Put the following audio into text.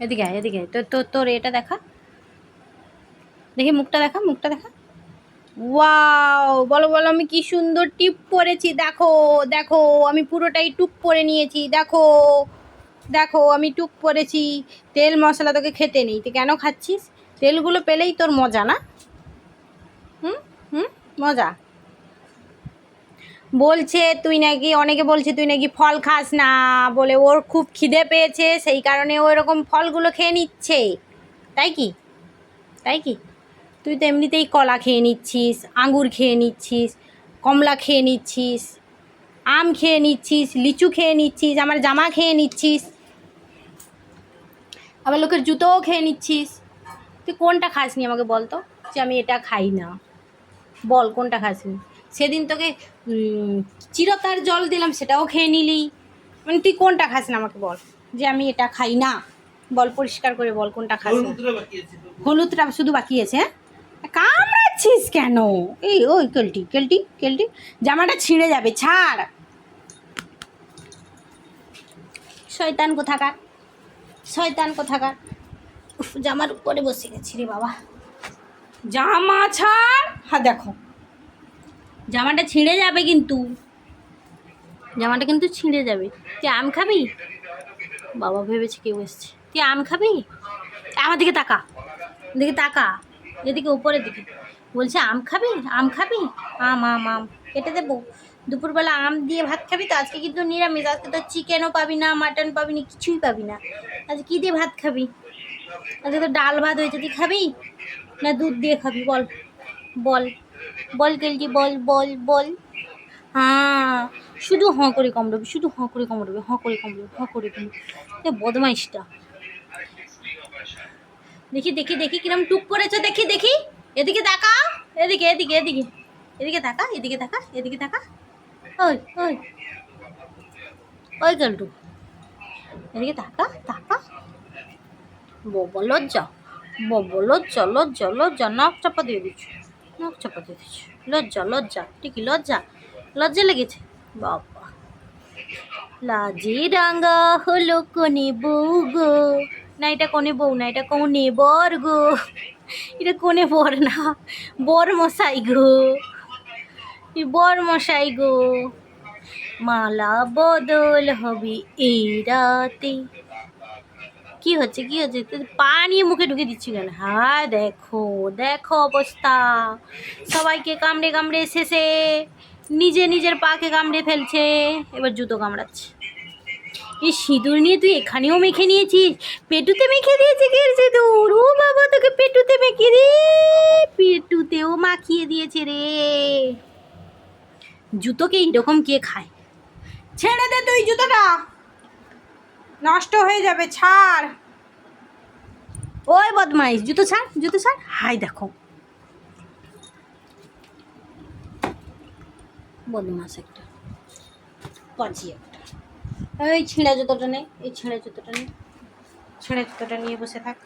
এদিকে এদিকে। তোর তোর তোর এটা দেখা। দেখি, মুখটা দেখা মুখটা দেখা। ওয়াও, বলো বলো, আমি কি সুন্দর টিপ পরেছি। দেখো দেখো, আমি পুরোটাই টুক পরে নিয়েছি। দেখো দেখো, আমি টুক পরেছি। তেল মশলা তোকে খেতে নেই। তুই কেন খাচ্ছিস? তেলগুলো পেলেই তোর মজা, না? হুম? হুম? মজা? বলছে, তুই নাকি অনেকে বলছে, তুই নাকি ফল খাস না বলে ওর খুব খিদে পেয়েছে, সেই কারণে ও এরকম ফলগুলো খেয়ে নিচ্ছে। তাই কি? তাই কি? তুই তো এমনিতেই কলা খেয়ে নিচ্ছিস আঙুর খেয়ে নিচ্ছিস, কমলা খেয়ে নিচ্ছিস, আম খেয়ে নিচ্ছিস, লিচু খেয়ে নিচ্ছিস, আমার জামা খেয়ে নিচ্ছিস, আবার লোকের জুতোও খেয়ে নিচ্ছিস। তুই কোনটা খাসনি আমাকে বল তো, যে আমি এটা খাই না। বল কোনটা খাসনি? সেদিন তোকে চিরতার জল দিলাম সেটাও খেয়ে নিলি। মানে তুই কোনটা খাস না আমাকে বল যে আমি এটা খাই না? বল পরিষ্কার করে বল কোনটা খাস? না হলুদটা শুধু বাকি আছে হ্যাঁ? কামড়াচ্ছিস কেন? এই ওই কেলটি কেলটি কেলটি। জামাটা ছিঁড়ে যাবে ছাড়। শয়তান কোথাকার? শয়তান কোথাকার? উফ, জামার উপরে বসে গেছি রে বাবা। জামা ছাড়। হ্যাঁ দেখো। জামাটা ছিঁড়ে যাবে কিন্তু। জামাটা কিন্তু ছিঁড়ে যাবে। তুই আম খাবি? বাবা ভেবেছে কেউ এসছে। তুই আম খাবি? আমার দিকে তাকা। দিকে তাকা। এদিকে উপরের দিকে। বলছে, আম খাবি? আম খাবি? আম আম আম। কেটে দেবো। দুপুরবেলা আম দিয়ে ভাত খাবি তো? আজকে কিন্তু নিরামিষ। আজকে তো চিকেনও পাবি না মাটন পাবি না, কিছুই পাবি না। আজকে কী দিয়ে ভাত খাবি? আজকে তো ডাল ভাত হয়েছে। তুই খাবি? না দুধ দিয়ে খাবি? বল। বল। বল কেলটি বল বল বল। হ্যাঁ শুধু হঁ করে কামড়াবে, শুধু হঁ করে কামড়াবে হঁ করে কামড়াবে হঁ করে কামড়াবে। বদমাইশটা। দেখি দেখি দেখি কিরম টুক করেছ, দেখি দেখি। এদিকে তাকা এদিকে এদিকে এদিকে। এদিকে তাকা এদিকে তাকা এদিকে তাকা ওই ওই। ওই গল্টু। এদিকে তাকা তাকা লজ্জা বব লজ্জা লজ্জা নাক চাপা দিয়ে দিচ্ছ। নাক চাপা দিচ্ছ। লজ্জা লজ্জা ঠিকই লজ্জা? লজ্জা লেগেছে। বাবা। লাজি রাঙ্গা হলো কোনে বউ গো। না, এটা কনে বউ না, এটা কোনে বর গো। এটা কোনে বর না, বর মশাই গো। বর মশাই গো। মালা বদল হবে এই রাতে। কি হচ্ছে কি হচ্ছে? পা নিয়ে মুখে ঢুকে দিচ্ছি কেন? হ্যাঁ দেখো দেখো অবস্থা। সবাইকে কামড়ে কামড়ে শেষে। নিজে নিজের পাকে কামড়ে ফেলছে। এবার জুতো কামড়াচ্ছে। এই সিঁদুর নিয়ে তুই এখানেও মেখে নিয়েছিস? পেটুতে মেখে দিয়েছে কে সিঁদুর? ও বাবা, তোকে পেটুতে মেখে রে পেটুতেও মাখিয়ে দিয়েছে রে। জুতোকে এইরকম কে খায়? ছেড়ে দে তুই জুতোটা। নষ্ট হয়ে যাবে, ছাড়। ওই বদমাইশ, জুতো ছাড় জুতো ছাড়। হাই, দেখো। বদমাস একটা। পাঁচি একটা। এই ছিঁড়া জুতোটা নেই এই ছিঁড়া জুতোটা নেই ছিঁড়া জুতোটা নিয়ে বসে থাক।